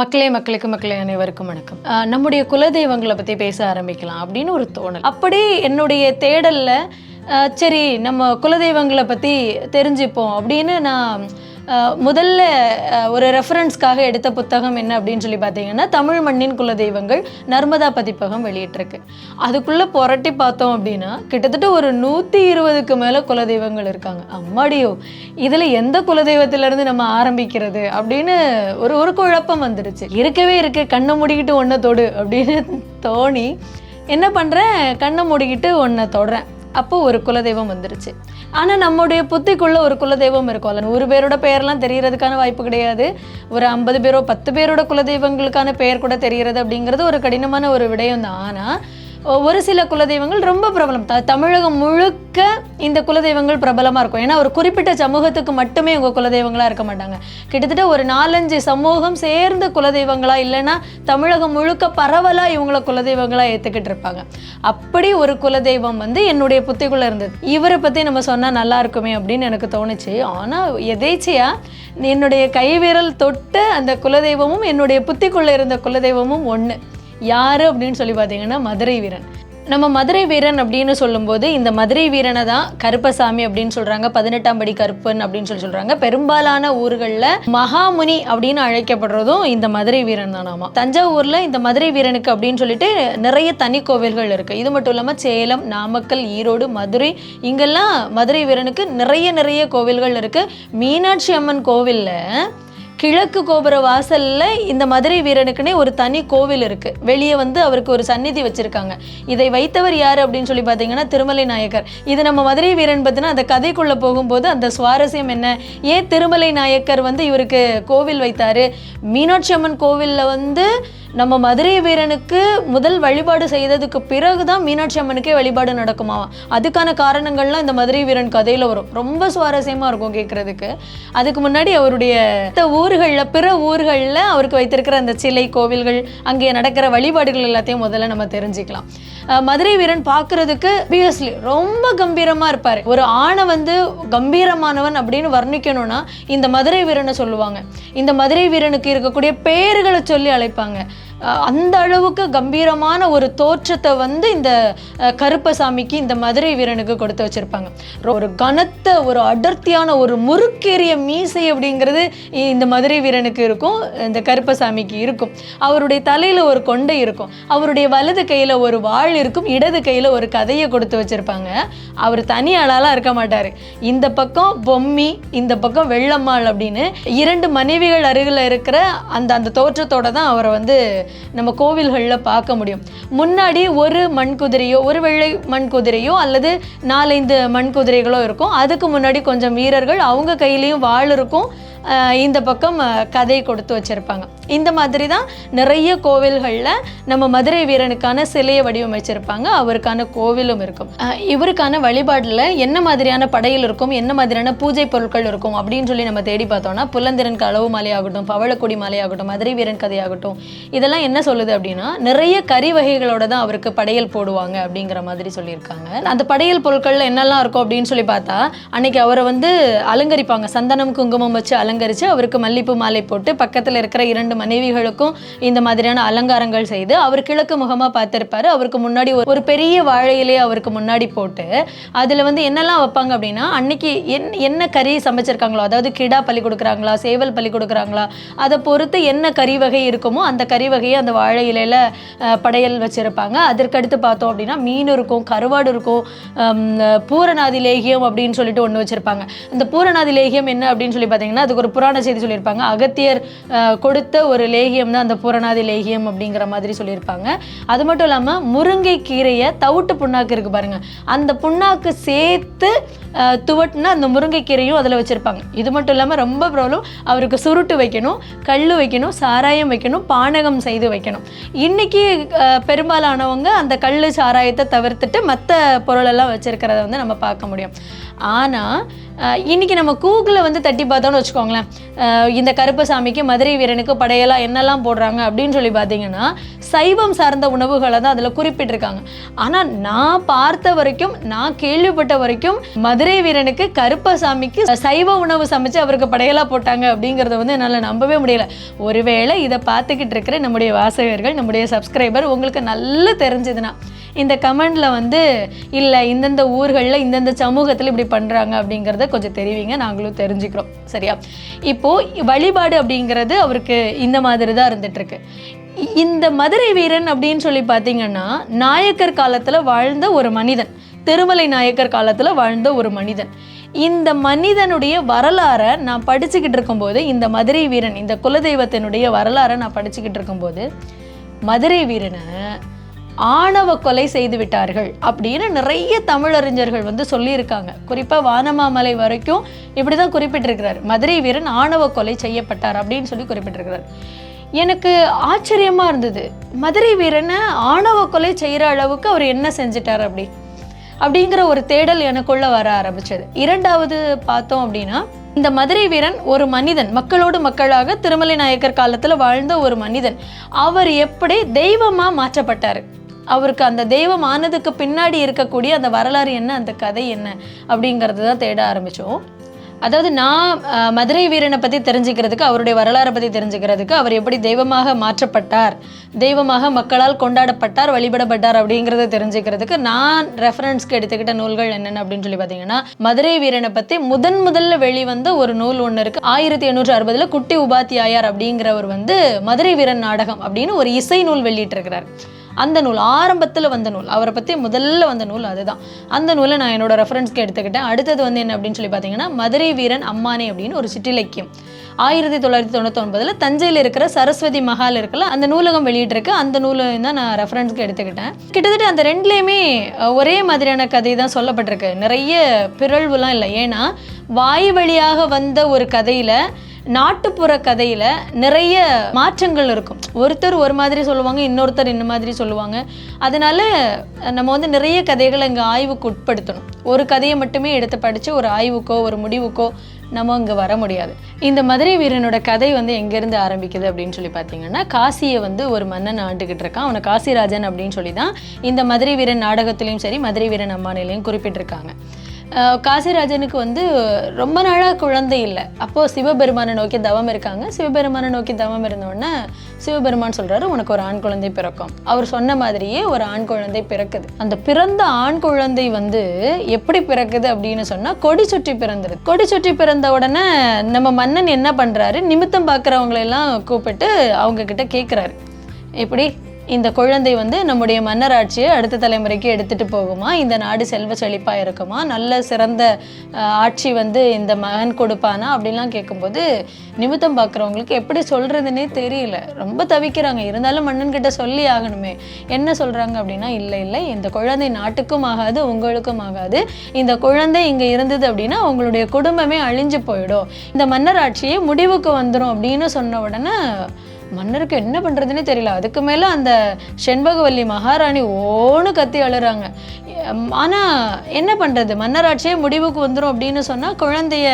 மக்களே மக்களுக்கு மக்களே அனைவருக்கும் வணக்கம். நம்முடைய குலதெய்வங்களை பற்றி பேச ஆரம்பிக்கலாம் அப்படின்னு ஒரு தோணல். அப்படி என்னுடைய தேடலில் சரி நம்ம குலதெய்வங்களை பற்றி தெரிஞ்சுப்போம் அப்படின்னு நான் முதல்ல ஒரு ரெஃபரன்ஸ்க்காக எடுத்த புத்தகம் என்ன அப்படின்னு சொல்லி பார்த்தீங்கன்னா தமிழ் மண்ணின் குலதெய்வங்கள் நர்மதா பதிப்பகம் வெளியிட்டிருக்கு. அதுக்குள்ளே புரட்டி பார்த்தோம் அப்படின்னா கிட்டத்தட்ட ஒரு நூற்றி இருபதுக்கு மேலே குலதெய்வங்கள் இருக்காங்க. அம்மாடியோ இதில் எந்த குலதெய்வத்திலேருந்து நம்ம ஆரம்பிக்கிறது அப்படின்னு ஒரு ஒரு குழப்பம் வந்துடுச்சு. இருக்கவே இருக்கு கண்ணை மூடிக்கிட்டு ஒன்றை தொடு அப்படின்னு தோணி என்ன பண்ணுறேன் கண்ணை மூடிக்கிட்டு ஒன்றை தொடுறேன். அப்போ ஒரு குலதெய்வம் வந்துருச்சு. ஆனால் நம்முடைய புத்திக்குள்ள ஒரு குலதெய்வம் இருக்கும்ல நூறு பேரோட பெயர்லாம் தெரியறதுக்கான வாய்ப்பு கிடையாது. ஒரு ஐம்பது பேரோ பத்து பேரோட குலதெய்வங்களுக்கான பெயர் கூட தெரியறது அப்படிங்கிறது ஒரு கடினமான ஒரு விடயம் தான் ஆனால் ஒரு சில குலதெய்வங்கள் ரொம்ப பிரபலம். த தமிழகம் முழுக்க இந்த குலதெய்வங்கள் பிரபலமாக இருக்கும். ஏன்னா ஒரு குறிப்பிட்ட சமூகத்துக்கு மட்டுமே உங்கள் குலதெய்வங்களாக இருக்க மாட்டாங்க. கிட்டத்தட்ட ஒரு நாலஞ்சு சமூகம் சேர்ந்த குலதெய்வங்களாக இல்லைன்னா தமிழகம் முழுக்க பரவலாக இவங்கள குலதெய்வங்களாக ஏற்றுக்கிட்டு இருப்பாங்க. அப்படி ஒரு குலதெய்வம் வந்து என்னுடைய புத்திக்குள்ளே இருந்தது. இவரை பற்றி நம்ம சொன்னால் நல்லா இருக்குமே அப்படின்னு எனக்கு தோணுச்சு. ஆனால் எதேச்சியாக என்னுடைய கைவிரல் தொட்டு அந்த குலதெய்வமும் என்னுடைய புத்திக்குள்ளே இருந்த குலதெய்வமும் ஒன்று யார் அப்படின்னு சொல்லி பார்த்தீங்கன்னா மதுரை வீரன். நம்ம மதுரை வீரன் அப்படின்னு சொல்லும்போது இந்த மதுரை வீரனை தான் கருப்பசாமி அப்படின்னு சொல்றாங்க பதினெட்டாம் படி கருப்பன் அப்படின்னு சொல்லி சொல்றாங்க. பெரும்பாலான ஊர்களில் மகாமுனி அப்படின்னு அழைக்கப்படுறதும் இந்த மதுரை வீரன் தானாமா தஞ்சாவூர்ல இந்த மதுரை வீரனுக்கு அப்படின்னு சொல்லிட்டு நிறைய தனி கோவில்கள் இருக்கு. இது மட்டும் இல்லாமல் சேலம் நாமக்கல் ஈரோடு மதுரை இங்கெல்லாம் மதுரை வீரனுக்கு நிறைய நிறைய கோவில்கள் இருக்கு. மீனாட்சி அம்மன் கோவிலில் கிழக்கு கோபுர வாசலில் இந்த மதுரை வீரனுக்குன்னே ஒரு தனி கோவில் இருக்குது வெளியே வந்து அவருக்கு ஒரு சந்நிதி வச்சுருக்காங்க. இதை வைத்தவர் யார் அப்படின்னு சொல்லி பார்த்தீங்கன்னா திருமலை நாயக்கர். இது நம்ம மதுரை வீரன் பார்த்தீங்கன்னா அந்த கதைக்குள்ளே போகும்போது அந்த சுவாரஸ்யம் என்ன? ஏன் திருமலை நாயக்கர் வந்து இவருக்கு கோவில் வைத்தார்? மீனாட்சி அம்மன் கோவிலில் வந்து நம்ம மதுரை வீரனுக்கு முதல் வழிபாடு செய்ததுக்கு பிறகு தான் மீனாட்சி அம்மனுக்கே வழிபாடு நடக்குமா அதுக்கான காரணங்கள்லாம் இந்த மதுரை வீரன் கதையில் வரும். ரொம்ப சுவாரஸ்யமாக இருக்கும் கேட்குறதுக்கு அதுக்கு முன்னாடி அவருடைய ஊர் ஊர்களில் பிற ஊர்களில் அவருக்கு வைத்திருக்கிற அந்த சிலை கோவில்கள் அங்கே நடக்கிற வழிபாடுகள் எல்லாத்தையும் முதல்ல நம்ம தெரிஞ்சுக்கலாம். அஹ் மதுரை வீரன் பார்க்கறதுக்கு பிஎஸ்லி ரொம்ப கம்பீரமா இருப்பார். ஒரு ஆணை வந்து கம்பீரமானவன் அப்படின்னு வர்ணிக்கணும்னா இந்த மதுரை வீரனை சொல்லுவாங்க. இந்த மதுரை வீரனுக்கு இருக்கக்கூடிய பெயர்களை சொல்லி அழைப்பாங்க. அந்த அளவுக்கு கம்பீரமான ஒரு தோற்றத்தை வந்து இந்த கருப்பசாமிக்கு இந்த மதுரை வீரனுக்கு கொடுத்து வச்சுருப்பாங்க. ஒரு கனத்த ஒரு அடர்த்தியான ஒரு முறுக்கேறிய மீசை அப்படிங்கிறது இந்த மதுரை வீரனுக்கு இருக்கும் இந்த கருப்பசாமிக்கு இருக்கும். அவருடைய தலையில் ஒரு கொண்டை இருக்கும். அவருடைய வலது கையில் ஒரு வாள் இருக்கும். இடது கையில் ஒரு கதையை கொடுத்து வச்சுருப்பாங்க. அவர் தனி ஆளாலாம் இருக்க மாட்டார். இந்த பக்கம் பொம்மி இந்த பக்கம் வெள்ளம்மாள் அப்படின்னு இரண்டு மனைவிகள் அருகில் இருக்கிற அந்த அந்த தோற்றத்தோட தான் அவரை வந்து நம்ம கோவில்களில் பார்க்க முடியும். முன்னாடி ஒரு மண் குதிரையோ ஒரு வெள்ளை மண் குதிரையோ அல்லது நாலைந்து மண் குதிரைகளோ இருக்கும். அதுக்கு முன்னாடி கொஞ்சம் வீரர்கள் அவங்க கையிலையும் வாழ் இருக்கும். இந்த பக்கம் கதை கொடுத்து வச்சிருப்பாங்க. இந்த மாதிரி தான் நிறைய கோவில்களில் நம்ம மதுரை வீரனுக்கான சிலையை வடிவமைச்சிருப்பாங்க. அவருக்கான கோவிலும் இருக்கும். இவருக்கான வழிபாட்டில் என்ன மாதிரியான படையில் இருக்கும் என்ன மாதிரியான பூஜை பொருட்கள் இருக்கும் அப்படின்னு சொல்லி நம்ம தேடி பார்த்தோம்னா புலந்திரன் களவு மாலையாகட்டும் பவளக்குடி மாலையாகட்டும் மதுரை வீரன் கதையாகட்டும் இதெல்லாம் என்ன சொல்லுது அப்படின்னா நிறைய கறி வகைகளோட தான் அவருக்கு படையல் போடுவாங்க அப்படிங்கிற மாதிரி சொல்லியிருக்காங்க. அந்த படையல் பொருட்களில் என்னெல்லாம் இருக்கும் அப்படின்னு சொல்லி பார்த்தா அன்னைக்கு அவரை வந்து அலங்கரிப்பாங்க. சந்தனம் குங்குமம் வச்சு அலங்கரித்து அவருக்கு மல்லிப்பூ மாலை போட்டு பக்கத்தில் இருக்கிற இரண்டு மனைவிகளுக்கும் இந்த மாதிரியான அலங்காரங்கள் செய்து அவர் கிழக்கு முகமாக பார்த்திருப்பாரு. அவருக்கு முன்னாடி ஒரு- பெரிய வாழை இலையை அவருக்கு முன்னாடி போட்டு அதில் வந்து என்னெல்லாம் வைப்பாங்க அப்படின்னா அன்னைக்கு என் என்ன கறி சமைச்சிருக்காங்களோ அதாவது கிடா பள்ளி கொடுக்குறாங்களா சேவல் பள்ளி கொடுக்குறாங்களா அதை பொறுத்து என்ன கறி வகை இருக்குமோ அந்த கறி வகையை அந்த வாழை இலையில படையல் வச்சிருப்பாங்க. அதற்கடுத்து பார்த்தோம் அப்படின்னா மீன் இருக்கும் கருவாடு இருக்கும் பூரணாதி லேகியம் அப்படின்னு சொல்லிட்டு ஒன்று வச்சிருப்பாங்க. இந்த பூரணாதி லேகியம் என்ன அப்படின்னு சொல்லி பார்த்தீங்கன்னா அதுக்கு ஒரு புராண செய்தி சொல்லியிருப்பாங்க. அகத்தியர் கொடுத்த ஒரு லேகியம் தான் அந்த பூரணாதி லேகியம் அப்படிங்கிற மாதிரி சொல்லியிருப்பாங்க. அது மட்டும் இல்லாமல் முருங்கை கீரையை தவிட்டு புண்ணாக்கு இருக்குது பாருங்க. அந்த புண்ணாக்கு சேர்த்து துவட்டினா துவட்டுனா அந்த முருங்கைக்கீரையும் அதில் வச்சுருப்பாங்க. இது மட்டும் இல்லாமல் ரொம்ப ப்ராப்ளம் அவருக்கு சுருட்டு வைக்கணும் கல் வைக்கணும் சாராயம் வைக்கணும் பானகம் செய்து வைக்கணும். இன்றைக்கி பெரும்பாலானவங்க அந்த கல் சாராயத்தை தவிர்த்துட்டு மற்ற பொருளெல்லாம் வச்சுருக்கிறத வந்து நம்ம பார்க்க முடியும். ஆனால் இன்னைக்கு நம்ம கூகுளில் வந்து தட்டி பார்த்தோம்னு வச்சுக்கோங்களேன். இந்த கருப்பசாமிக்கு மதுரை வீரனுக்கு படையெல்லாம் என்னெல்லாம் போடுறாங்க அப்படின்னு சொல்லி பார்த்தீங்கன்னா சைவம் சார்ந்த உணவுகளை தான் அதில் குறிப்பிட்டிருக்காங்க. ஆனால் நான் பார்த்த வரைக்கும் நான் கேள்விப்பட்ட வரைக்கும் மதுரை வீரனுக்கு கருப்பசாமிக்கு சைவ உணவு சமைச்சு அவருக்கு படையெல்லாம் போட்டாங்க அப்படிங்கிறத வந்து என்னால் நம்பவே முடியல. ஒருவேளை இதை பார்த்துக்கிட்டு இருக்கிற நம்முடைய வாசகர்கள் நம்முடைய சப்ஸ்கிரைபர் உங்களுக்கு நல்லா தெரிஞ்சதுன்னா இந்த கமெண்ட்ல வந்து இல்லை இந்தந்த ஊர்களில் இந்தந்த சமூகத்தில் இப்படி பண்ணுறாங்க அப்படிங்கிறத கொஞ்சம் தெரிவிங்க. நாங்களும் தெரிஞ்சுக்கிறோம். சரியா? இப்போது வழிபாடு அப்படிங்கிறது அவருக்கு இந்த மாதிரி தான் இருந்துகிட்ருக்கு இந்த மதுரை வீரன் அப்படின்னு சொல்லி பார்த்தீங்கன்னா நாயக்கர் காலத்தில் வாழ்ந்த ஒரு மனிதன். திருமலை நாயக்கர் காலத்தில் வாழ்ந்த ஒரு மனிதன். இந்த மனிதனுடைய வரலாறை நான் படிச்சுக்கிட்டு இருக்கும்போது இந்த மதுரை வீரன் இந்த குலதெய்வத்தினுடைய வரலாறை நான் படிச்சுக்கிட்டு இருக்கும்போது மதுரை வீரனை ஆணவ கொலை செய்து விட்டார்கள் அப்படின்னு நிறைய தமிழறிஞர்கள் வந்து சொல்லியிருக்காங்க. குறிப்பாக வானமாமலை வரைக்கும் இப்படி தான் குறிப்பிட்டிருக்கிறார். மதுரை வீரன் ஆணவ கொலை செய்யப்பட்டார் அப்படின்னு சொல்லி குறிப்பிட்டிருக்கிறார். எனக்கு ஆச்சரியமாக இருந்தது. மதுரை வீரனை ஆணவ கொலை செய்கிற அளவுக்கு அவர் என்ன செஞ்சிட்டார் அப்படி? அப்படிங்கிற ஒரு தேடல் எனக்குள்ளே வர ஆரம்பிச்சது. இரண்டாவது பார்த்தோம் அப்படின்னா இந்த மதுரை வீரன் ஒரு மனிதன் மக்களோடு மக்களாக திருமலை நாயக்கர் காலத்தில் வாழ்ந்த ஒரு மனிதன். அவர் எப்படி தெய்வமாக மாற்றப்பட்டார்? அவருக்கு அந்த தெய்வம் ஆனதுக்கு பின்னாடி இருக்கக்கூடிய அந்த வரலாறு என்ன அந்த கதை என்ன அப்படிங்கிறது தான் தேட ஆரம்பித்தோம் அதாவது நான் மதுரை வீரனை பற்றி தெரிஞ்சுக்கிறதுக்கு அவருடைய வரலாறை பற்றி தெரிஞ்சுக்கிறதுக்கு அவர் எப்படி தெய்வமாக மாற்றப்பட்டார் தெய்வமாக மக்களால் கொண்டாடப்பட்டார் வழிபடப்பட்டார் அப்படிங்கிறத தெரிஞ்சுக்கிறதுக்கு நான் ரெஃபரன்ஸ்க்கு எடுத்துக்கிட்ட நூல்கள் என்னென்ன அப்படின்னு சொல்லி பார்த்தீங்கன்னா மதுரை வீரனை பற்றி முதன் முதல்ல வெளிவந்த ஒரு நூல் ஒன்று இருக்குது ஆயிரத்தி எண்ணூற்றி அறுபதில் குட்டி உபாத்தியாயார் அப்படிங்கிறவர் வந்து மதுரை வீரன் நாடகம் அப்படின்னு ஒரு இசை நூல் வெளியிட்டிருக்கிறார். அந்த நூல் ஆரம்பத்தில் வந்த நூல் அவரை பற்றி முதல்ல வந்த நூல் அதுதான். அந்த நூலை நான் என்னோட ரெஃபரன்ஸ்க்கு எடுத்துக்கிட்டேன். அடுத்தது வந்து என்ன அப்படின்னு சொல்லி பார்த்தீங்கன்னா மதுரை வீரன் அம்மானே அப்படின்னு ஒரு சிற்றிலக்கியம் ஆயிரத்தி தொள்ளாயிரத்தி தொண்ணூத்தொன்பதில் தஞ்சையில் இருக்கிற சரஸ்வதி மஹால் இருக்குல்ல அந்த நூலகம் வெளியிட்டிருக்கு. அந்த நூலை தான் நான் ரெஃபரன்ஸ்க்கு எடுத்துக்கிட்டேன். கிட்டத்தட்ட அந்த ரெண்டுலேயுமே ஒரே மாதிரியான கதை தான் சொல்லப்பட்டிருக்கு. நிறைய பிறழ்வுலாம் இல்லை. ஏன்னா வாய் வழியாக வந்த ஒரு கதையில் நாட்டுப்புற கதையில் நிறைய மாற்றங்கள் இருக்கும். ஒருத்தர் ஒரு மாதிரி சொல்லுவாங்க இன்னொருத்தர் இந்த மாதிரி சொல்லுவாங்க. அதனால நம்ம வந்து நிறைய கதைகளை இங்கே ஆய்வுக்கு உட்படுத்தணும். ஒரு கதையை மட்டுமே எடுத்து படித்து ஒரு ஆய்வுக்கோ ஒரு முடிவுக்கோ நம்ம இங்கே வர முடியாது. இந்த மதுரை வீரனோட கதை வந்து எங்கேருந்து ஆரம்பிக்குது அப்படின்னு சொல்லி பார்த்தீங்கன்னா காசியை வந்து ஒரு மன்னன் ஆண்டுகிட்டு இருக்கான். அவனை காசிராஜன் அப்படின்னு சொல்லி தான் இந்த மதுரை வீரன் நாடகத்திலையும் சரி மதுரை வீரன் அம்மானிலையும் குறிப்பிட்டிருக்காங்க. காசிராஜனுக்கு வந்து ரொம்ப நாளாக குழந்தை இல்லை. அப்போது சிவபெருமானை நோக்கி தவம் இருக்காங்க. சிவபெருமானை நோக்கி தவம் இருந்தோடனே சிவபெருமான் சொல்கிறாரு உனக்கு ஒரு ஆண் குழந்தை பிறக்கும். அவர் சொன்ன மாதிரியே ஒரு ஆண் குழந்தை பிறக்குது. அந்த பிறந்த ஆண் குழந்தை வந்து எப்படி பிறக்குது அப்படின்னு சொன்னால் கொடி சுற்றி பிறந்தது. கொடி சுற்றி பிறந்த உடனே நம்ம மன்னன் என்ன பண்ணுறாரு நிமித்தம் பார்க்குறவங்களெல்லாம் கூப்பிட்டு அவங்கக்கிட்ட கேட்குறாரு எப்படி? இந்த குழந்தை வந்து நம்முடைய மன்னர் ஆட்சியை அடுத்த தலைமுறைக்கு எடுத்துகிட்டு போகுமா? இந்த நாடு செல்வ செழிப்பாக இருக்குமா? நல்ல சிறந்த ஆட்சி வந்து இந்த மகன் கொடுப்பானா? அப்படின்லாம் கேட்கும்போது நிமித்தம் பார்க்குறவங்களுக்கு எப்படி சொல்கிறதுனே தெரியல. ரொம்ப தவிக்கிறாங்க. இருந்தாலும் மன்னன்கிட்ட சொல்லி ஆகணுமே. என்ன சொல்கிறாங்க அப்படின்னா இல்லை இல்லை இந்த குழந்தை நாட்டுக்கும் ஆகாது உங்களுக்கும் ஆகாது. இந்த குழந்தை இங்கே இருந்தது அப்படின்னா உங்களுடைய குடும்பமே அழிஞ்சு போயிடும். இந்த மன்னர் ஆட்சியே முடிவுக்கு வந்துடும் அப்படின்னு சொன்ன உடனே மன்னருக்கு என்ன பண்ணுறதுனே தெரியல. அதுக்கு மேலே அந்த செண்பகவல்லி மகாராணி ஓன்னு கத்தி அழுறாங்க. ஆனால் என்ன பண்ணுறது மன்னராட்சியே முடிவுக்கு வந்துடும் அப்படின்னு சொன்னால் குழந்தைய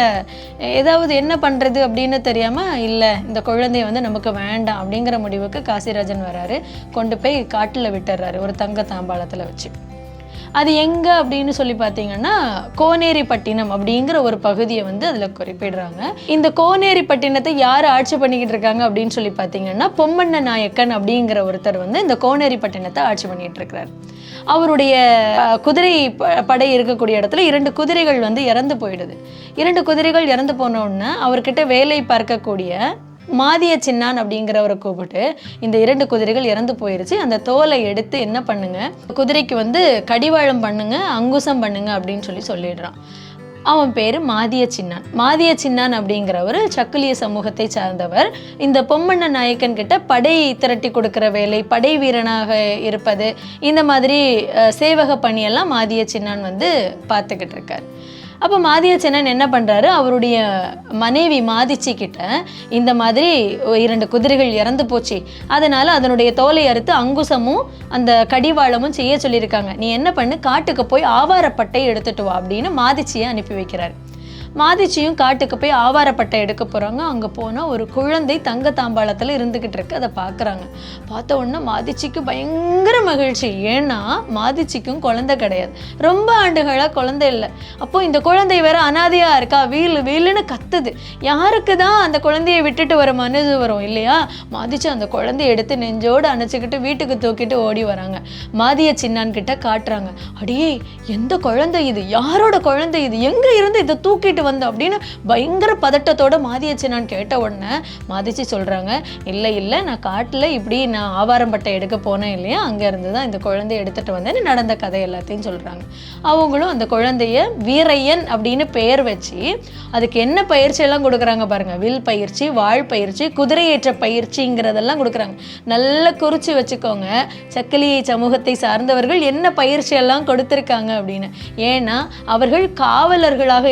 ஏதாவது என்ன பண்ணுறது அப்படின்னு தெரியாமல் இல்லை இந்த குழந்தைய வந்து நமக்கு வேண்டாம் அப்படிங்கிற முடிவுக்கு காசிராஜன் வராரு. கொண்டு போய் காட்டில் விட்டுறாரு. ஒரு தங்க தாம்பாளத்தில் வச்சு. அது எங்கே அப்படின்னு சொல்லி பார்த்தீங்கன்னா கோனேரிப்பட்டினம் அப்படிங்கிற ஒரு பகுதியை வந்து அதில் குறிப்பிடுறாங்க. இந்த கோனேரிப்பட்டினத்தை யார் ஆட்சி பண்ணிக்கிட்டு இருக்காங்க அப்படின்னு சொல்லி பார்த்தீங்கன்னா பொம்மண்ண நாயக்கன் அப்படிங்கிற ஒருத்தர் வந்து இந்த கோனேரிப்பட்டினத்தை ஆட்சி பண்ணிட்டு இருக்கிறார். அவருடைய குதிரை ப- படை இருக்கக்கூடிய இடத்துல இரண்டு குதிரைகள் வந்து இறந்து போயிடுது. இரண்டு குதிரைகள் இறந்து போனோடனே அவர்கிட்ட வேலை பார்க்கக்கூடிய மாதிய சின்னான் அப்படிங்கிறவரை கூப்பிட்டு இந்த இரண்டு குதிரைகள் இறந்து போயிருச்சு. அந்த தோலை எடுத்து என்ன பண்ணுங்க? குதிரைக்கு வந்து கடிவாளம் பண்ணுங்க அங்குசம் பண்ணுங்க அப்படின்னு சொல்லி சொல்லிடுறான். அவன் பேர் மாதிய சின்னான். மாதிய சின்னான் அப்படிங்கிறவர் சக்கிலிய சமூகத்தை சார்ந்தவர். இந்த பொம்மண்ண நாயக்கன் கிட்ட படை திரட்டி கொடுக்குற வேலை படை வீரனாக இருப்பது இந்த மாதிரி சேவக பணியெல்லாம் மாதிய சின்னான் வந்து பார்த்துக்கிட்டு இருக்கார். அப்போ மாதிய சென்னன் என்ன பண்ணுறாரு அவருடைய மனைவி மாதிச்சி கிட்ட இந்த மாதிரி இரண்டு குதிரைகள் இறந்து போச்சு. அதனால் அதனுடைய தோலை அறுத்து அங்குசமும் அந்த கடிவாளமும் செய்ய சொல்லியிருக்காங்க. நீ என்ன பண்ணு? காட்டுக்கு போய் ஆவாரப்பட்டை எடுத்துட்டு வா அப்படின்னு மாதிச்சியை அனுப்பி வைக்கிறார். மாதிச்சியும் காட்டுக்கு போய் ஆவாரப்பட்டை எடுக்க போகிறாங்க அங்கே போனால் ஒரு குழந்தை தங்க தாம்பாளத்தில் இருந்துக்கிட்டு இருக்கு. அதை பார்க்குறாங்க பார்த்த உடனே மாதிச்சிக்கு பயங்கர மகிழ்ச்சி. ஏன்னா மாதிச்சிக்கும் குழந்தை கிடையாது. ரொம்ப ஆண்டுகளாக குழந்தை இல்லை. அப்போ இந்த குழந்தை வேற அனாதையாக இருக்கா? வீல் வீலுன்னு கத்துது. யாருக்கு தான் அந்த குழந்தையை விட்டுட்டு வர மனது வரும் இல்லையா? மாதிச்சு அந்த குழந்தைய எடுத்து நெஞ்சோடு அணைச்சிக்கிட்டு வீட்டுக்கு தூக்கிட்டு ஓடி வராங்க. மாதிய சின்னான்கிட்ட காட்டுறாங்க. அடியே எந்த குழந்தை இது? யாரோட குழந்தை இது? எங்கே இருந்து இதை தூக்கிட்டு வந்த அப்படின்னு பயங்கர பதட்டத்தோட மாதிய நான் கேட்ட உடனே மாதிச்சு சொல்றாங்க இல்லை இல்லை நான் காட்டுல இப்படி நான் ஆவாரம்பட்டை எடுக்க போனேன் இல்லையா? அங்க இருந்து தான் இந்த குழந்தைய எடுத்துட்டு வந்தேன்னு நடந்த கதை எல்லாத்தையும் சொல்றாங்க. அவங்களும் அந்த குழந்தைய வீரையன் அப்படின்னு பெயர் வச்சு அதுக்கு என்ன பயிற்சி எல்லாம் கொடுக்குறாங்க பாருங்க. வில் பயிற்சி வாழ் பயிற்சி குதிரையேற்ற பயிற்சிங்கிறதெல்லாம் கொடுக்குறாங்க. நல்லா குறித்து வச்சுக்கோங்க. சக்கிலி சமூகத்தை சார்ந்தவர்கள் என்ன பயிற்சி எல்லாம் கொடுத்துருக்காங்க அப்படின்னு. ஏன்னா அவர்கள் காவலர்களாக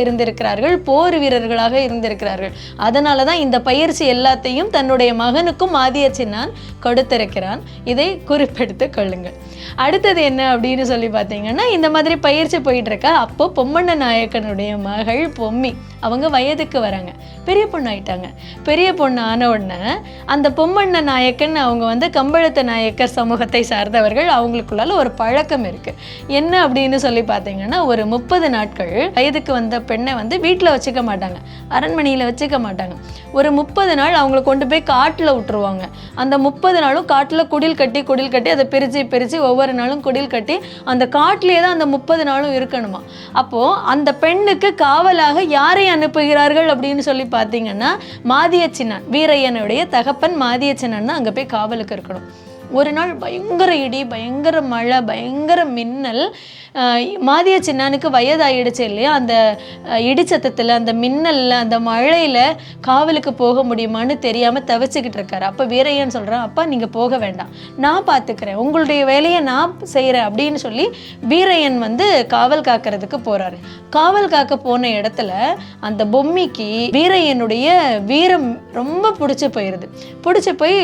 இருந்திருக்கிறார்கள் போர் வீரர்களாக இருந்திருக்கிறார்கள். அதனால தான் இந்த பயிற்சி எல்லாத்தையும் தன்னுடைய மகனுக்கும் ஆதிய சின்னான் கொடுத்திருக்கிறான். இதை குறிப்பெடுத்து கொள்ளுங்கள். அடுத்தது என்ன அப்படின்னு சொல்லி பார்த்தீங்கன்னா இந்த மாதிரி பயிற்சி போயிட்டு இருக்கா அப்போ பொம்மண்ண நாயக்கனுடைய மகள் பொம்மி. அவங்க வயதுக்கு வராங்க. பெரிய பொண்ணு ஆயிட்டாங்க. பெரிய பொண்ணு ஆன உடனே அந்த பொம்மண்ண நாயக்கன் அவங்க வந்து கம்பழுத்த நாயக்கர் சமூகத்தை சார்ந்தவர்கள். அவங்களுக்குள்ளால ஒரு பழக்கம் இருக்கு. என்ன அப்படின்னு சொல்லி பார்த்தீங்கன்னா ஒரு முப்பது நாட்கள் வயதுக்கு வந்த பெண்ணை வந்து வீட்டில் வச்சுக்க மாட்டாங்க. அரண்மனையில் வச்சுக்க மாட்டாங்க. ஒரு முப்பது நாள் அவங்கள கொண்டு போய் காட்டில் விட்டுருவாங்க. அந்த முப்பது நாளும் காட்டில் குடில் கட்டி குடில் கட்டி அதை பிரித்து பிரித்து ஒவ்வொரு நாளும் குடில் கட்டி அந்த காட்டிலே தான் அந்த முப்பது நாளும் இருக்கணுமா? அப்போது அந்த பெண்ணுக்கு காவலாக யாரை அனுப்புகிறார்கள் அப்படின்னு சொல்லி பார்த்தீங்கன்னா மாதிய வீரையனுடைய தகப்பன் மாதிய தான் அங்கே போய் காவலுக்கு இருக்கணும். ஒரு நாள் பயங்கர இடி பயங்கர மழை பயங்கர மின்னல் மாதிய சின்னானுக்கு வயதாயிடுச்சு இல்லையா? அந்த இடிச்சத்தத்தில் அந்த மின்னலில் அந்த மழையில் காவலுக்கு போக முடியுமான்னு தெரியாமல் தவிச்சுக்கிட்டு இருக்காரு. அப்போ வீரையன் சொல்கிறான் அப்பா நீங்கள் போக வேண்டாம். நான் பார்த்துக்கிறேன் உங்களுடைய வேலையை நான் செய்கிறேன் அப்படின்னு சொல்லி வீரையன் வந்து காவல் காக்கிறதுக்கு போகிறாரு காவல் காக்க போன இடத்துல அந்த பொம்மிக்கு வீரையனுடைய வீரம் ரொம்ப பிடிச்சி போயிடுது பிடிச்சி போய்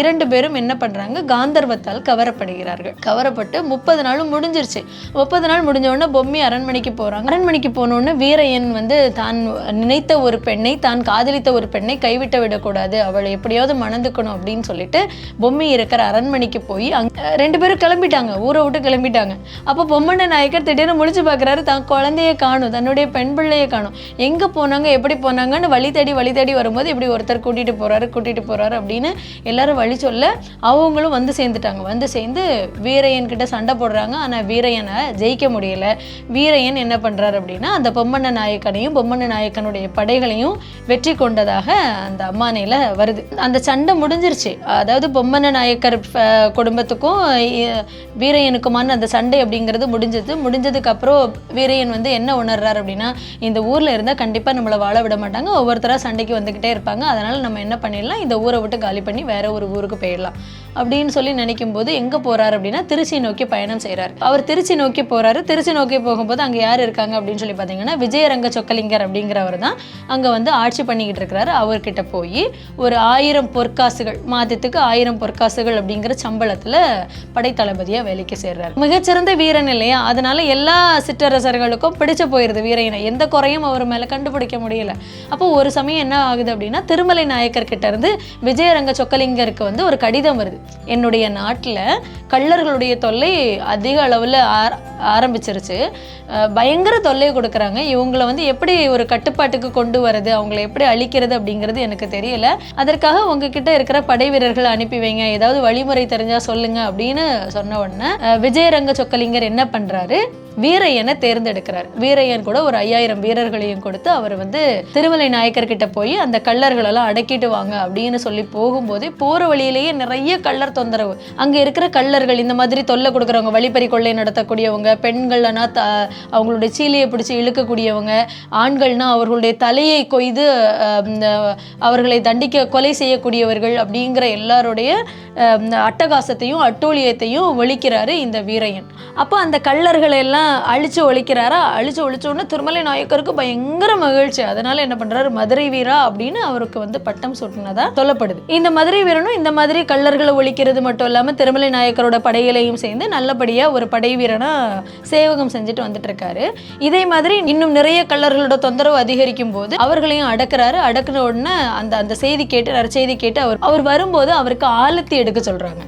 இரண்டு பேரும் என்ன பண்ணுறாங்க காந்தர்வத்தால் கவரப்படுகிறார்கள். கவரப்பட்டு முப்பது நாளும் முடிஞ்சிருச்சு. முப்பது முப்பது நாள் முடிஞ்ச பொம்மி அரண்மனைக்கு போகிறாங்க அரண்மனைக்கு போனோடனே வீரையன் வந்து தான் நினைத்த ஒரு பெண்ணை தான் காதலித்த ஒரு பெண்ணை கைவிட்டு விடக்கூடாது. அவளை எப்படியாவது மணந்துக்கணும் அப்படின்னு சொல்லிட்டு பொம்மி இருக்கிற அரண்மனைக்கு போய் அங் ரெண்டு பேரும் கிளம்பிட்டாங்க. ஊரை விட்டு கிளம்பிட்டாங்க. அப்போ பொம்மண்ண நாயக்கர் திடீர்னு முழிச்சு பார்க்குறாரு தான் குழந்தைய காணும் தன்னுடைய பெண் பிள்ளையை காணும். எங்கே போனாங்க எப்படி போனாங்கன்னு வழி தேடி வழி தேடி வரும்போது இப்படி ஒருத்தர் கூட்டிட்டு போறாரு கூட்டிகிட்டு போறாரு அப்படின்னு எல்லாரும் வழி சொல்ல அவங்களும் வந்து சேர்ந்துட்டாங்க. வந்து சேர்ந்து வீரையன் கிட்ட சண்டை போடுறாங்க. ஆனால் வீரையனை ஜெயிக்க முடியல. வீரையன் என்ன பண்ணுறார் அப்படின்னா அந்த பொம்மண்ண நாயக்கனையும் பொம்மண்ண நாயக்கனுடைய படைகளையும் வெற்றி கொண்டதாக அந்த அம்மானையில் வருது. அந்த சண்டை முடிஞ்சிருச்சு. அதாவது பொம்மண்ண நாயக்கர் குடும்பத்துக்கும் வீரையனுக்குமான அந்த சண்டை அப்படிங்கிறது முடிஞ்சது. முடிஞ்சதுக்கு அப்புறம் வீரையன் வந்து என்ன உணர்றாரு அப்படின்னா இந்த ஊரில் இருந்தால் கண்டிப்பாக நம்மளை வாழ விட மாட்டாங்க. ஒவ்வொருத்தராக சண்டைக்கு வந்துக்கிட்டே இருப்பாங்க. அதனால் நம்ம என்ன பண்ணிடலாம் இந்த ஊரை விட்டு காலி பண்ணி வேற ஒரு ஊருக்கு போயிடலாம். அப்படின்னு சொல்லி நினைக்கும் போது எங்க போறாரு அப்படின்னா திருச்சி நோக்கி பயணம் செய்கிறார் அவர் திருச்சி நோக்கி போறாரு. திருச்சி நோக்கி போகும்போது அங்க யார் இருக்காங்க அப்படின்னு சொல்லி பார்த்தீங்கன்னா விஜயரங்க சொக்கலிங்கர் அப்படிங்கிறவர் தான் அங்க வந்து ஆட்சி பண்ணிக்கிட்டு இருக்கிறாரு. அவர்கிட்ட போய் ஒரு ஆயிரம் பொற்காசுகள் மாதத்துக்கு ஆயிரம் பொற்காசுகள் அப்படிங்கிற சம்பளத்துல படைத்தளபதியாக வேலைக்கு சேர்றாரு. மிகச்சிறந்த வீரன் இல்லையா? அதனால எல்லா சிற்றரசர்களுக்கும் பிடிச்சு போயிருது வீரையனை எந்த குறையும் அவர் மேல கண்டுபிடிக்க முடியல. அப்போ ஒரு சமயம் என்ன ஆகுது அப்படின்னா திருமலை நாயக்கர் கிட்ட இருந்து விஜயரங்க சொக்கலிங்கருக்கு வந்து ஒரு கடிதம் வருது. என்னுடைய நாட்டில் கள்ளர்களுடைய தொல்லை அதிக அளவில் ஆர- ஆரம்பிச்சிருச்சு. பயங்கர தொல்லை கொடுக்குறாங்க. இவங்களை வந்து எப்படி ஒரு கட்டுப்பாட்டுக்கு கொண்டு வரது அவங்கள எப்படி அழிக்கிறது அப்படிங்கிறது எனக்கு தெரியல. அதற்காக உங்ககிட்ட இருக்கிற படை வீரர்களை அனுப்பி வைங்க. ஏதாவது வழிமுறை தெரிஞ்சால் சொல்லுங்கள் அப்படின்னு சொன்ன உடனே விஜயரங்க சொக்கலிங்கர் என்ன பண்ணுறாரு வீரையனை தேர்ந்தெடுக்கிறார். வீரையன் கூட ஒரு ஐயாயிரம் வீரர்களையும் கொடுத்து அவர் வந்து திருமலை நாயக்கர் கிட்ட போய் அந்த கள்ளர்களெல்லாம் அடக்கிட்டு வாங்க அப்படின்னு சொல்லி போகும்போதே போற வழியிலேயே நிறைய கள்ளர் தொந்தரவு. அங்க இருக்கிற கள்ளர்கள் இந்த மாதிரி தொல்லை கொடுக்குறவங்க வழிப்பறி கொள்ளை நடத்தக்கூடியவங்க பெண்கள்னா த அவங்களுடைய சீலையை பிடிச்சி இழுக்கக்கூடியவங்க ஆண்கள்னா அவர்களுடைய தலையை கொய்து அவர்களை தண்டிக்க கொலை செய்யக்கூடியவர்கள் அப்படிங்கிற எல்லாருடைய அட்டகாசத்தையும் அட்டூழியத்தையும் ஒழிக்கிறாரு இந்த வீரையன். அப்போ அந்த கல்லர்களை எல்லாம் அழிச்சு ஒழிக்கிறாரா? அழிச்சு ஒழிச்சோன்னு உடனே திருமலை நாயக்கருக்கு பயங்கர மகிழ்ச்சி. அதனால என்ன பண்றாரு? மதுரை வீரா அப்படின்னு அவருக்கு வந்து பட்டம் சூட்டினதா சொல்லப்படுது. இந்த மதுரை வீரனும் இந்த மாதிரி கல்லர்களை ஒழிக்கிறது மட்டும் இல்லாம திருமலை நாயக்கரோட படைகளையும் சேர்ந்து நல்லபடியா ஒரு படை வீரனா சேவகம் செஞ்சுட்டு வந்துட்டு இருக்காரு இதே மாதிரி இன்னும் நிறைய கல்லர்களோட தொந்தரவு அதிகரிக்கும் போது அவர்களையும் அடக்குறாரு. அடக்குன உடனே அந்த அந்த செய்தி கேட்டு நற்செய்தி கேட்டு அவர் அவர் வரும்போது அவருக்கு ஆழத்தி எடுக்க சொல்றாங்க.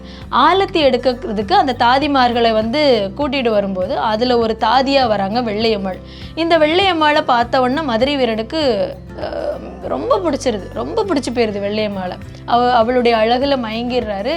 ஆலத்தி எடுக்கிறதுக்கு அந்த தாதிமார்களை வந்து கூட்டிகிட்டு வரும்போது அதில் ஒரு தாதியாக வராங்க வெள்ளையம்மாள். இந்த வெள்ளையம்மாளை பார்த்த உடனே மதுரை வீரனுக்கு ரொம்ப பிடிச்சிருது. ரொம்ப பிடிச்சி போயிருது வெள்ளையம்மாளை. அவ அவளுடைய அழகில் மயங்கிடுறாரு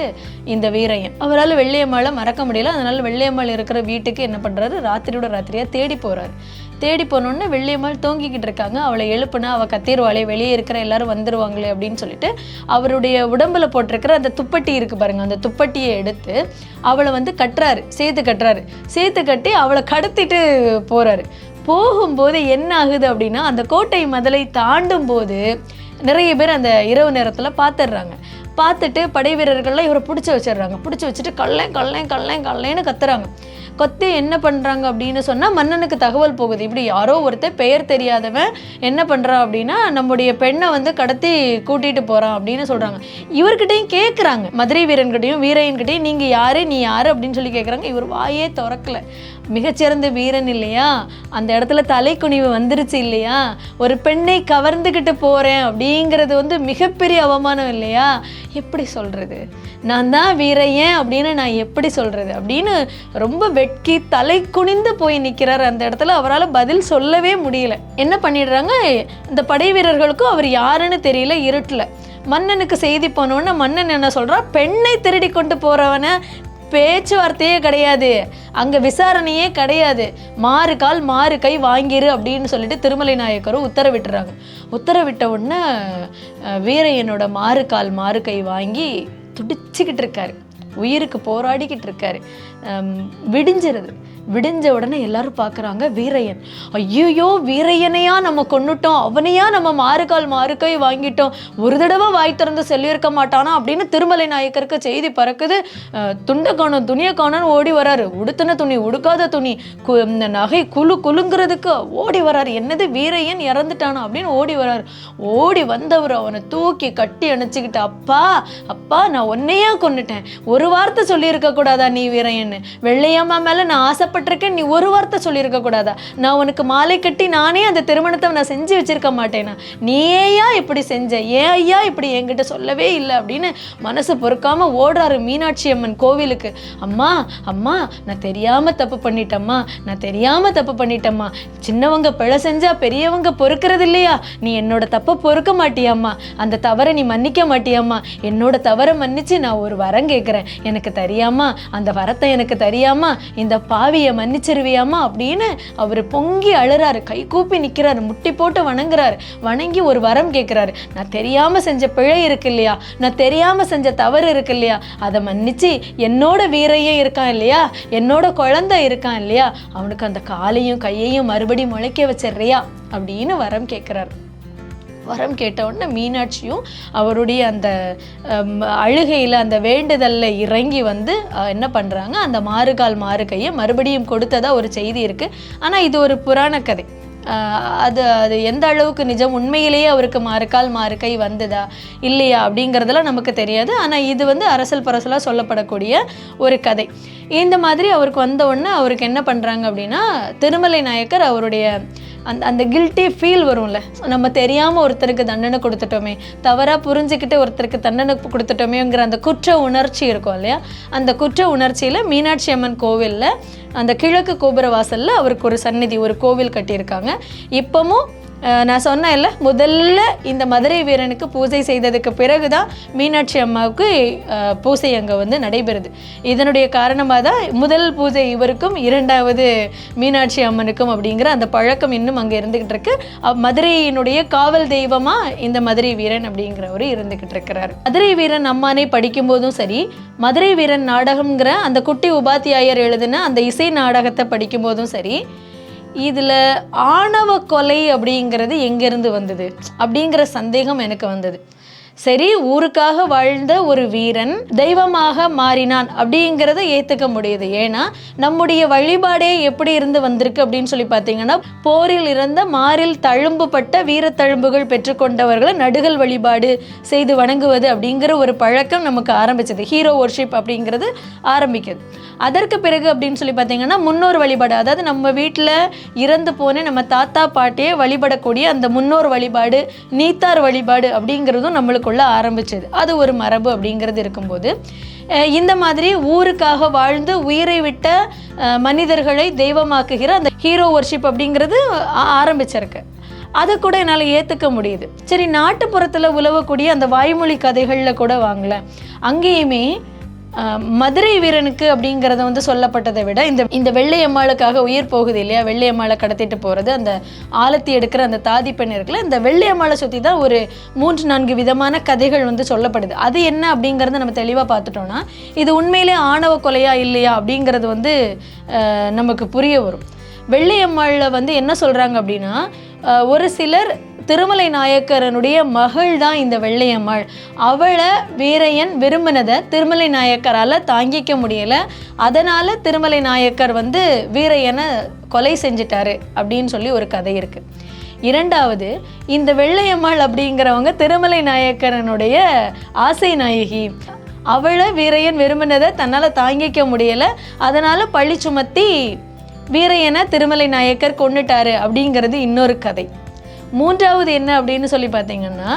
இந்த வீரையன். அவரால் வெள்ளையம்மாளை மறக்க முடியல. அதனால் வெள்ளையம்மாள் இருக்கிற வீட்டுக்கு என்ன பண்ணுறாரு ராத்திரியோட ராத்திரியாக தேடி போகிறாரு தேடி போனோடனே வெள்ளியம்மாள் தூங்கிக்கிட்டு இருக்காங்க. அவளை எழுப்புனா அவள் கத்திருவாளே வெளியே இருக்கிற எல்லாரும் வந்துருவாங்களே அப்படின்னு சொல்லிட்டு அவருடைய உடம்புல போட்டிருக்கிற அந்த துப்பட்டி இருக்கு பாருங்க. அந்த துப்பட்டியை எடுத்து அவளை வந்து கட்டுறாரு சேர்த்து கட்டுறாரு. சேர்த்து கட்டி அவளை கடத்திட்டு போறாரு. போகும்போது என்ன ஆகுது அப்படின்னா அந்த கோட்டை மதலை தாண்டும் போது நிறைய பேர் அந்த இரவு நேரத்தில் பார்த்துடுறாங்க பார்த்துட்டு படை வீரர்கள்லாம் இவரை பிடிச்சி வச்சிடுறாங்க பிடிச்சி வச்சுட்டு கல்லேன் கல்லேன் கல்லேன் கல்லேன்னு கத்துறாங்க. கொத்தி என்ன பண்ணுறாங்க அப்படின்னு சொன்னால் மன்னனுக்கு தகவல் போகுது. இப்படி யாரோ ஒருத்தர் பெயர் தெரியாதவன் என்ன பண்ணுறான் அப்படின்னா நம்முடைய பெண்ணை வந்து கடத்தி கூட்டிகிட்டு போகிறான் அப்படின்னு சொல்கிறாங்க இவர்கிட்டையும் கேட்குறாங்க மதுரை வீரன்கிட்டையும் வீரையன்கிட்டையும் நீங்கள் யாரு நீ யார் அப்படின்னு சொல்லி கேட்குறாங்க இவர் வாயே திறக்கல. மிகச்சிறந்த வீரன் இல்லையா? அந்த இடத்துல தலைக்குனிவு வந்துருச்சு இல்லையா? ஒரு பெண்ணை கவர்ந்துக்கிட்டு போகிறேன் அப்படிங்கிறது வந்து மிகப்பெரிய அவமானம் இல்லையா? எப்படி சொல்கிறது நான் தான் வீரையன் அப்படின்னு நான் எப்படி சொல்கிறது அப்படின்னு ரொம்ப வெட்கி தலை குனிந்து போய் நிற்கிறார் அந்த இடத்துல. அவரால் பதில் சொல்லவே முடியல. என்ன பண்ணிடுறாங்க? இந்த படை வீரர்களுக்கும் அவர் யாருன்னு தெரியல இருட்டில். மன்னனுக்கு செய்தி போனோன்னு மன்னன் என்ன சொல்றா? பெண்ணை திருடி கொண்டு போறவனை பேச்சுவார்த்தையே கிடையாது. அங்கே விசாரணையே கிடையாது. மாறு கால் மாறு கை வாங்கிரு அப்படின்னு சொல்லிட்டு திருமலை நாயக்கரும் உத்தரவிட்டுறாங்க. உத்தரவிட்ட உடனே வீரையனோட மாறு கால் மாறு கை வாங்கி துடிச்சுக்கிட்டு இருக்காரு. உயிருக்கு போராடிக்கிட்டு இருக்காரு. விடிஞ்சிருது. விடிஞ்ச உடனே எல்லாரும் பார்க்குறாங்க வீரையன். ஐயோ வீரையனையா நம்ம கொன்னுட்டோம். அவனையா நம்ம மாறுகால் மாறுக்கை வாங்கிட்டோம். ஒரு தடவை வாய் திறந்து சொல்லியிருக்க மாட்டானா அப்படின்னு திருமலை நாயக்கருக்கு செய்தி பறக்குது. துண்டை காணும் துணியை காணும்னு ஓடி வராரு. உடுத்தின துணி உடுக்காத துணி கு இந்த நகை குழு குலுங்கிறதுக்கு ஓடி வராரு. என்னது வீரையன் இறந்துட்டானா அப்படின்னு ஓடி வராரு. ஓடி வந்தவர் அவனை தூக்கி கட்டி அணைச்சிக்கிட்டு அப்பா அப்பா நான் ஒன்னையா கொன்னுட்டேன். ஒரு வார்த்தை சொல்லியிருக்க கூடாதா நீ வீரையன்னு வெள்ளையம்மா மேலே நான் ஆசைப்பட்டிருக்கேன் நீ ஒரு வார்த்தை சொல்லியிருக்க கூடாதா? நான் உனக்கு மாலை கட்டி நானே அந்த திருமணத்தை நான் செஞ்சு வச்சிருக்க மாட்டேனா? நீயா இப்படி செஞ்ச? ஏன் ஐயா இப்படி என்கிட்ட சொல்லவே இல்லை அப்படின்னு மனசு பொறுக்காம ஓடுறாரு மீனாட்சி அம்மன் கோவிலுக்கு. அம்மா அம்மா நான் தெரியாம தப்பு பண்ணிட்டம்மா நான் தெரியாம தப்பு பண்ணிட்டம்மா. சின்னவங்க பிழை செஞ்சா பெரியவங்க பொறுக்கிறது இல்லையா? நீ என்னோட தப்பை பொறுக்க மாட்டியாம்மா. அந்த தவறை நீ மன்னிக்க மாட்டியாம்மா. என்னோட தவறை மன்னிச்சு நான் ஒரு வரம் கேட்குறேன் எனக்கு தெரியாமா அந்த வரத்தை எனக்கு தெரியாமா இந்த பாவியை மன்னிச்சிருவியாமா அப்படின்னு அவர் பொங்கி அழுறாரு. கை கூப்பி நிற்கிறாரு முட்டி போட்டு வணங்குறாரு. வணங்கி ஒரு வரம் கேட்குறாரு நான் தெரியாமல் செஞ்ச பிழை இருக்கு இல்லையா? நான் தெரியாம செஞ்ச தவறு இருக்கு இல்லையா? அதை மன்னிச்சு என்னோட வீரையும் இருக்கான் இல்லையா? என்னோட குழந்தை இருக்கான் இல்லையா? அவனுக்கு அந்த காலையும் கையையும் மறுபடியும் முளைக்க வச்சிடுறியா? அப்படின்னு வரம் கேட்குறாரு வரம் கேட்டவுடனே மீனாட்சியும் அவருடைய அந்த அழுகையில் அந்த வேண்டுதலில் இறங்கி வந்து என்ன பண்ணுறாங்க அந்த மாறுகால் மாறுகையை மறுபடியும் கொடுத்ததாக ஒரு செய்தி இருக்குது ஆனால் இது ஒரு புராண கதை. அது அது எந்த அளவுக்கு நிஜம்? உண்மையிலேயே அவருக்கு மாறுகால் மாறுகை வந்ததா? இல்லையா? அப்படிங்கிறதெல்லாம் நமக்கு தெரியாது. ஆனால் இது வந்து அரசல் பரசலாக சொல்லப்படக்கூடிய ஒரு கதை. இந்த மாதிரி அவருக்கு வந்த உடனே அவருக்கு என்ன பண்ணுறாங்க அப்படின்னா திருமலை நாயக்கர் அவருடைய அந்த அந்த கில்ட்டி ஃபீல் வரும்ல. நம்ம தெரியாமல் ஒருத்தருக்கு தண்டனை கொடுத்துட்டோமே தவறாக புரிஞ்சுக்கிட்டு ஒருத்தருக்கு தண்டனை கொடுத்துட்டோமேங்கிற அந்த குற்ற உணர்ச்சி இருக்கும் இல்லையா? அந்த குற்ற உணர்ச்சியில் மீனாட்சி அம்மன் கோவிலில் அந்த கிழக்கு கோபுரவாசலில் அவருக்கு ஒரு சந்நிதி ஒரு கோவில் கட்டியிருக்காங்க. இப்போவும் நான் சொன்னேன் இல்லை முதல்ல இந்த மதுரை வீரனுக்கு பூஜை செய்ததுக்கு பிறகு தான் மீனாட்சி அம்மாவுக்கு பூஜை அங்கே வந்து நடைபெறுது. இதனுடைய காரணமாக தான் முதல் பூஜை இவருக்கும் இரண்டாவது மீனாட்சி அம்மனுக்கும் அப்படிங்கிற அந்த பழக்கம் இன்னும் அங்கே இருந்துக்கிட்டு இருக்கு. மதுரையினுடைய காவல் தெய்வமாக இந்த மதுரை வீரன் அப்படிங்கிறவர் இருந்துக்கிட்டு இருக்கிறார். மதுரை வீரன் அம்மானை படிக்கும்போதும் சரி மதுரை வீரன் நாடகம்ங்கிற அந்த குட்டி உபாத்தியாயர் எழுதின அந்த இசை நாடகத்தை படிக்கும்போதும் சரி இதில் ஆணவ கொலை அப்படிங்கிறது எங்கேருந்து வந்தது? அப்படிங்கிற சந்தேகம் எனக்கு வந்தது. சரி ஊருக்காக வாழ்ந்த ஒரு வீரன் தெய்வமாக மாறினான் அப்படிங்கிறத ஏற்றுக்க முடியுது. ஏன்னா நம்முடைய வழிபாடே எப்படி இருந்து வந்திருக்கு அப்படின்னு சொல்லி பார்த்தீங்கன்னா போரில் இருந்த மாறில் தழும்புப்பட்ட வீர தழும்புகள் பெற்றுக்கொண்டவர்களை நடுகள் வழிபாடு செய்து வணங்குவது அப்படிங்கிற ஒரு பழக்கம் நமக்கு ஆரம்பிச்சது. ஹீரோ ஒர்ஷிப் அப்படிங்கிறது ஆரம்பிக்குது. அதற்கு பிறகு அப்படின்னு சொல்லி பார்த்தீங்கன்னா முன்னோர் வழிபாடு அதாவது நம்ம வீட்டில் இறந்து போன நம்ம தாத்தா பாட்டியை வழிபடக்கூடிய அந்த முன்னோர் வழிபாடு நீத்தார் வழிபாடு அப்படிங்கிறதும் கொள்ள ஆரம்பிச்சது. அது ஒரு மரபு அப்படிங்கிறது இருக்கும்போது இந்த மாதிரி ஊருக்காக வாழ்ந்து உயிரை விட்ட அஹ், மனிதர்களை தெய்வமாக்குகிற அந்த ஹீரோ ஒர்ஷிப் அப்படிங்கிறது ஆரம்பிச்சிருக்கு. அதை கூட என்னால் ஏற்றுக்க முடியுது. சரி நாட்டுப்புறத்தில் உழவக்கூடிய அந்த வாய்மொழி கதைகளில் கூட வாங்கல அங்கேயுமே மதுரை வீரனுக்கு அப்படிங்கிறத வந்து சொல்லப்பட்டதை விட இந்த இந்த வெள்ளையம்மாளுக்காக உயிர் போகுது இல்லையா? வெள்ளையம்மாளை கடத்திட்டு போகிறது அந்த ஆலத்தி எடுக்கிற அந்த தாதி பெண் இருக்குல்ல இந்த வெள்ளையம்மாளை சுற்றி தான் ஒரு மூன்று நான்கு விதமான கதைகள் வந்து சொல்லப்படுது. அது என்ன அப்படிங்கிறத நம்ம தெளிவாக பார்த்துட்டோம்னா இது உண்மையிலே ஆணவ கொலையா இல்லையா அப்படிங்கிறது வந்து நமக்கு புரிய வரும். வெள்ளையம்மாளில் வந்து என்ன சொல்கிறாங்க அப்படின்னா ஒரு சிலர் திருமலை நாயக்கரனுடைய மகள் தான் இந்த வெள்ளையம்மாள். அவளை வீரையன் விரும்பினதை திருமலை நாயக்கரால் தாங்கிக்க முடியலை. அதனால் திருமலை நாயக்கர் வந்து வீரையனை கொலை செஞ்சிட்டாரு அப்படின்னு சொல்லி ஒரு கதை இருக்குது இரண்டாவது இந்த வெள்ளையம்மாள் அப்படிங்கிறவங்க திருமலை நாயக்கரனுடைய ஆசை நாயகி. அவளை வீரையன் விரும்பினதை தன்னால் தாங்கிக்க முடியலை. அதனால் பழி சுமத்தி வீரையனை திருமலை நாயக்கர் கொண்டுட்டாரு அப்படிங்கிறது இன்னொரு கதை. மூன்றாவது என்ன அப்படின்னு சொல்லி பார்த்தீங்கன்னா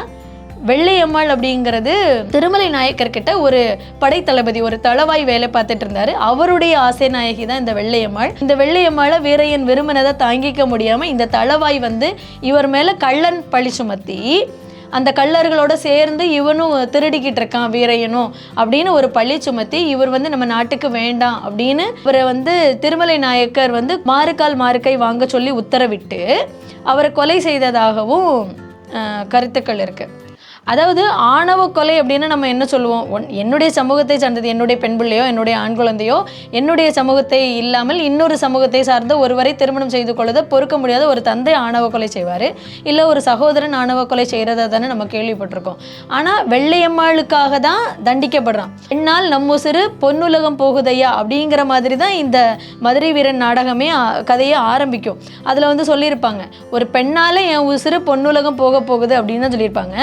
வெள்ளையம்மாள் அப்படிங்கிறது திருமலை நாயக்கர்கிட்ட ஒரு படைத்தளபதி ஒரு தளவாய் வேலை பார்த்துட்டு இருந்தாரு. அவருடைய ஆசை நாயகி தான் இந்த வெள்ளையம்மாள். இந்த வெள்ளையம்மாளை வீரையன் விரும்பினதை தாங்கிக்க முடியாமல் இந்த தளவாய் வந்து இவர் மேலே கள்ளன் பழி சுமத்தி அந்த கள்ளர்களோட சேர்ந்து இவனும் திருடிக்கிட்டு இருக்கான் வீரையனும் அப்படின்னு ஒரு பழி சுமத்தி இவர் வந்து நம்ம நாட்டுக்கு வேண்டாம் அப்படின்னு இவரை வந்து திருமலை நாயக்கர் வந்து மாறுக்கால் மாறுக்கை வாங்க சொல்லி உத்தரவிட்டு அவரை கொலை செய்ததாகவும் கருத்துக்கள் இருக்குது அதாவது ஆணவ கொலை அப்படின்னு நம்ம என்ன சொல்லுவோம்? ஒன் என்னுடைய சமூகத்தை சார்ந்தது என்னுடைய பெண் பிள்ளையோ என்னுடைய ஆண் குழந்தையோ என்னுடைய சமூகத்தை இல்லாமல் இன்னொரு சமூகத்தை சார்ந்த ஒருவரை திருமணம் செய்து கொள்வதை பொறுக்க முடியாத ஒரு தந்தை ஆணவ கொலை செய்வார். இல்லை ஒரு சகோதரன் ஆணவ கொலை செய்கிறதா தானே நம்ம கேள்விப்பட்டிருக்கோம். ஆனால் வெள்ளையம்மாளுக்காக தான் தண்டிக்கப்படுறான். என்னால் நம்ம சிறு பொன்னுலகம் போகுதையா? அப்படிங்கிற மாதிரி தான் இந்த மதுரை வீரன் நாடகமே கதையை ஆரம்பிக்கும். அதில் வந்து சொல்லியிருப்பாங்க ஒரு பெண்ணால் என் உசிறு பொன்னுலகம் போக போகுது அப்படின்னு தான் சொல்லியிருப்பாங்க.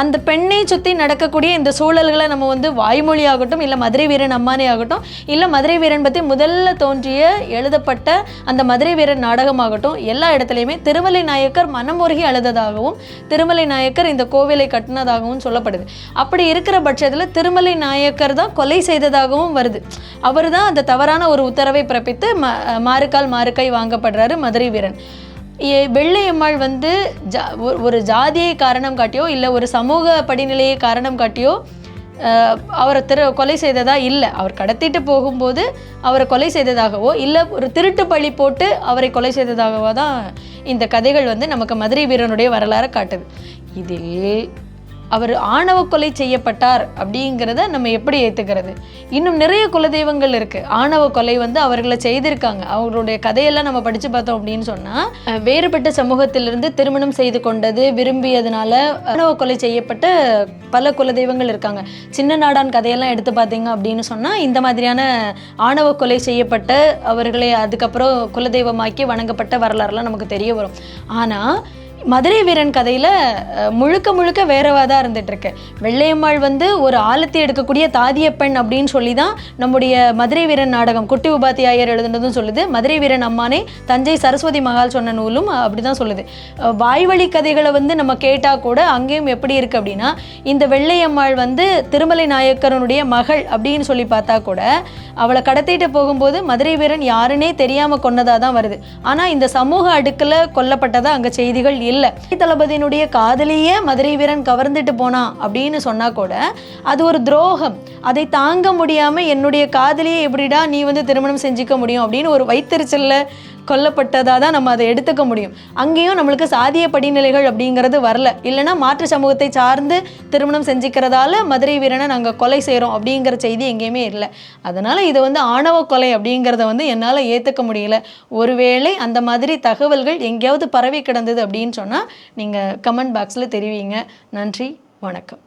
அந்த அந்த பெண்ணை சுற்றி நடக்கக்கூடிய இந்த சூழல்களை நம்ம வந்து வாய்மொழி ஆகட்டும் இல்லை மதுரை வீரன் அம்மானே ஆகட்டும் இல்லை மதுரை வீரன் பற்றி முதல்ல தோன்றிய எழுதப்பட்ட அந்த மதுரை வீரன் நாடகமாகட்டும் எல்லா இடத்துலையுமே திருமலை நாயக்கர் மனமுருகி அழுததாகவும் திருமலை நாயக்கர் இந்த கோவிலை கட்டினதாகவும் சொல்லப்படுது. அப்படி இருக்கிற பட்சத்தில் திருமலை நாயக்கர் தான் கொலை செய்ததாகவும் வருது. அவர் தான் அந்த தவறான ஒரு உத்தரவை பிறப்பித்து ம மாறுக்கால் மாறுக்கை வாங்கப்படுறாரு மதுரை வீரன். வெள்ளையம்மாள் வந்து ஜா ஒரு- ஒரு ஜாதியை காரணம் காட்டியோ இல்லை ஒரு சமூக படிநிலையை காரணம் காட்டியோ அவரை திரு கொலை செய்ததா இல்லை. அவர் கடத்திட்டு போகும்போது அவரை கொலை செய்ததாகவோ இல்லை ஒரு திருட்டு பழி போட்டு அவரை கொலை செய்ததாகவோ தான் இந்த கதைகள் வந்து நமக்கு மதுரை வீரனுடைய வரலாறை காட்டுது. இதில் அவர் ஆணவ கொலை செய்யப்பட்டார் அப்படிங்கிறத நம்ம எப்படி ஏற்றுக்கிறது இன்னும் நிறைய குலதெய்வங்கள் இருக்குது ஆணவ கொலை வந்து அவர்களை செய்திருக்காங்க. அவர்களுடைய கதையெல்லாம் நம்ம படித்து பார்த்தோம் அப்படின்னு சொன்னால் வேறுபட்ட சமூகத்திலிருந்து திருமணம் செய்து கொண்டது விரும்பியதுனால ஆணவ கொலை செய்யப்பட்ட பல குலதெய்வங்கள் இருக்காங்க. சின்ன நாடான் கதையெல்லாம் எடுத்து பார்த்தீங்க அப்படின்னு சொன்னால் இந்த மாதிரியான ஆணவ கொலை செய்யப்பட்ட அவர்களை அதுக்கப்புறம் குலதெய்வமாக்கி வணங்கப்பட்ட வரலாறுலாம் நமக்கு தெரிய வரும். ஆனால் மதுரை வீரன் கதையில் முழுக்க முழுக்க வேறவா தான் இருந்துகிட்ருக்கு வெள்ளையம்மாள் வந்து ஒரு ஆழத்தை எடுக்கக்கூடிய தாதிய பெண் அப்படின்னு சொல்லி தான் நம்முடைய மதுரை வீரன் நாடகம் குட்டி உபாத்தியாயர் எழுதுனதும் சொல்லுது. மதுரை வீரன் அம்மானே தஞ்சை சரஸ்வதி மகால் சொன்ன நூலும் அப்படி தான் சொல்லுது வாய்வழி கதைகளை வந்து நம்ம கேட்டால் கூட அங்கேயும் எப்படி இருக்குது அப்படின்னா இந்த வெள்ளையம்மாள் வந்து திருமலை நாயக்கரனுடைய மகள் அப்படின்னு சொல்லி பார்த்தா கூட அவளை கடத்திட்டு போகும்போது மதுரை வீரன் யாருன்னே தெரியாமல் கொன்னதாக தான் வருது. ஆனால் இந்த சமூக அடுக்கில் கொல்லப்பட்டதாக அங்கே செய்திகள் இல்லை இல்லை. தளபதியினுடைய காதலியே மதுரை வீரன் கவர்ந்துட்டு போனான் அப்படின்னு சொன்னா கூட அது ஒரு துரோகம். அதை தாங்க முடியாம என்னுடைய காதலியை எப்படிடா நீ வந்து திருமணம் செஞ்சுக்க முடியும் அப்படின்னு ஒரு வைத்தறிச்சல்ல கொல்லப்பட்டதாக தான் நம்ம அதை எடுத்துக்க முடியும். அங்கேயும் நம்மளுக்கு சாதிய படிநிலைகள் அப்படிங்கிறது வரல. இல்லைன்னா மாற்று சமூகத்தை சார்ந்து திருமணம் செஞ்சுக்கிறதால மதுரை வீரனை நாங்கள் கொலை செய்கிறோம் அப்படிங்கிற செய்தி எங்கேயுமே இல்லை. அதனால் இது வந்து ஆணவ கொலை அப்படிங்கிறத வந்து என்னால் ஏற்றுக்க முடியல. ஒருவேளை அந்த மாதிரி தகவல்கள் எங்கேயாவது பரவி கிடந்தது அப்படின்னு சொன்னால் நீங்கள் கமெண்ட் பாக்ஸில் தெரிவிங்க. நன்றி வணக்கம்.